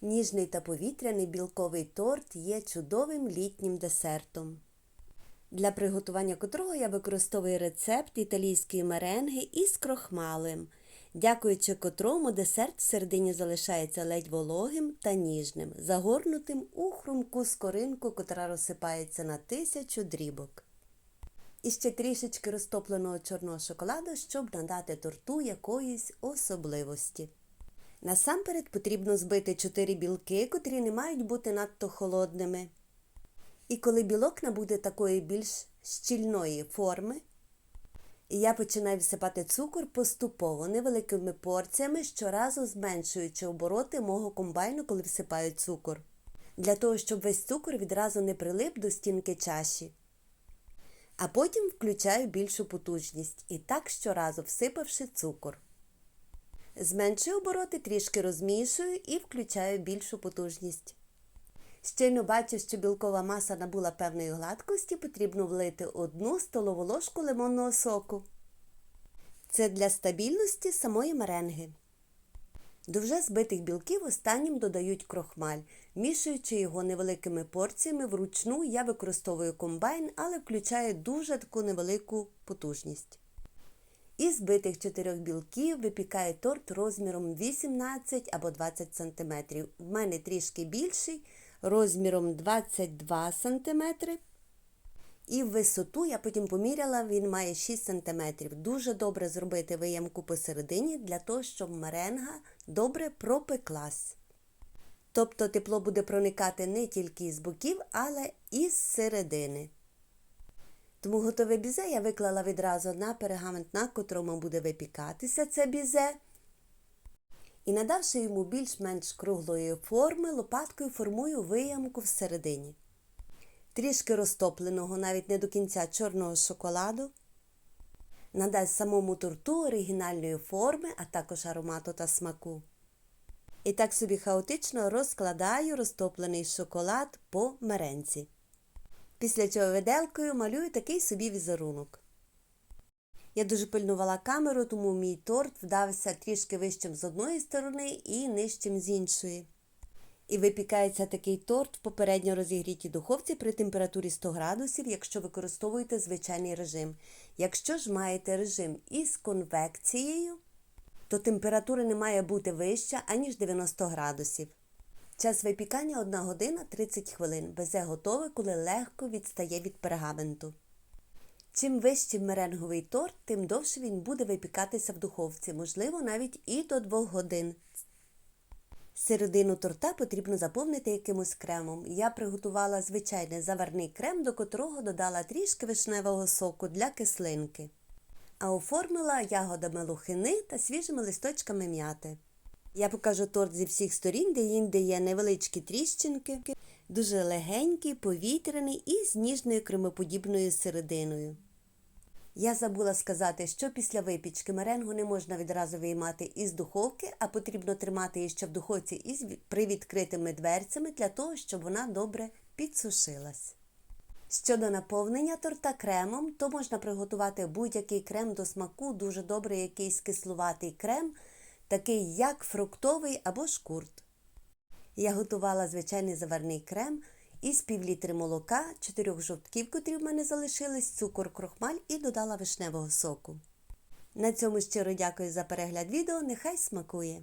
Ніжний та повітряний білковий торт є чудовим літнім десертом, для приготування котрого я використовую рецепт італійської меренги із крохмалем, дякуючи котрому десерт всередині залишається ледь вологим та ніжним, загорнутим у хрумку скоринку, котра розсипається на тисячу дрібок. І ще трішечки розтопленого чорного шоколаду, щоб надати торту якоїсь особливості. Насамперед потрібно збити 4 білки, котрі не мають бути надто холодними. І коли білок набуде такої більш щільної форми, я починаю всипати цукор поступово невеликими порціями, щоразу зменшуючи обороти мого комбайну, коли всипаю цукор, для того, щоб весь цукор відразу не прилип до стінки чаші. А потім включаю більшу потужність і так щоразу всипавши цукор. Зменшую обороти, трішки розмішую і включаю більшу потужність. Щойно бачу, що білкова маса набула певної гладкості, потрібно влити одну столову ложку лимонного соку. Це для стабільності самої меренги. До вже збитих білків останнім додають крохмаль. Мішаючи його невеликими порціями, вручну я використовую комбайн, але включаю дуже таку невелику потужність. Із збитих чотирьох білків випікаю торт розміром 18 або 20 см. В мене трішки більший, розміром 22 см. І в висоту я потім поміряла, він має 6 см. Дуже добре зробити виємку посередині, для того, щоб меренга добре пропеклась. Тобто тепло буде проникати не тільки з боків, але і з середини. Тому готове бізе я виклала відразу на пергамент, на котрому буде випікатися це бізе. І надавши йому більш-менш круглої форми, лопаткою формую виямку всередині. Трішки розтопленого, навіть не до кінця чорного шоколаду, надасть самому торту оригінальної форми, а також аромату та смаку. І так собі хаотично розкладаю розтоплений шоколад по меренці. Після чого виделкою малюю такий собі візерунок. Я дуже пильнувала камеру, тому мій торт вдався трішки вищим з одної сторони і нижчим з іншої. І випікається такий торт в попередньо розігрітій духовці при температурі 100 градусів, якщо використовуєте звичайний режим. Якщо ж маєте режим із конвекцією, то температура не має бути вища, аніж 90 градусів. Час випікання 1 година 30 хвилин. Безе готове, коли легко відстає від пергаменту. Чим вищий меренговий торт, тим довше він буде випікатися в духовці, можливо, навіть і до 2 годин. Середину торта потрібно заповнити якимось кремом. Я приготувала звичайний заварний крем, до котрого додала трішки вишневого соку для кислинки, а оформила ягодами лухини та свіжими листочками м'яти. Я покажу торт зі всіх сторін, де інде є невеличкі тріщинки, дуже легенький, повітряний і з ніжною кремоподібною серединою. Я забула сказати, що після випічки меренгу не можна відразу виймати із духовки, а потрібно тримати її ще в духовці із привідкритими дверцями для того, щоб вона добре підсушилась. Щодо наповнення торта кремом, то можна приготувати будь-який крем до смаку, дуже добрий якийсь кислуватий крем, такий як фруктовий або шкурт. Я готувала звичайний заварний крем із півлітри молока, 4 жовтків, котрі в мене залишились, цукор, крохмаль і додала вишневого соку. На цьому щиро дякую за перегляд відео. Нехай смакує!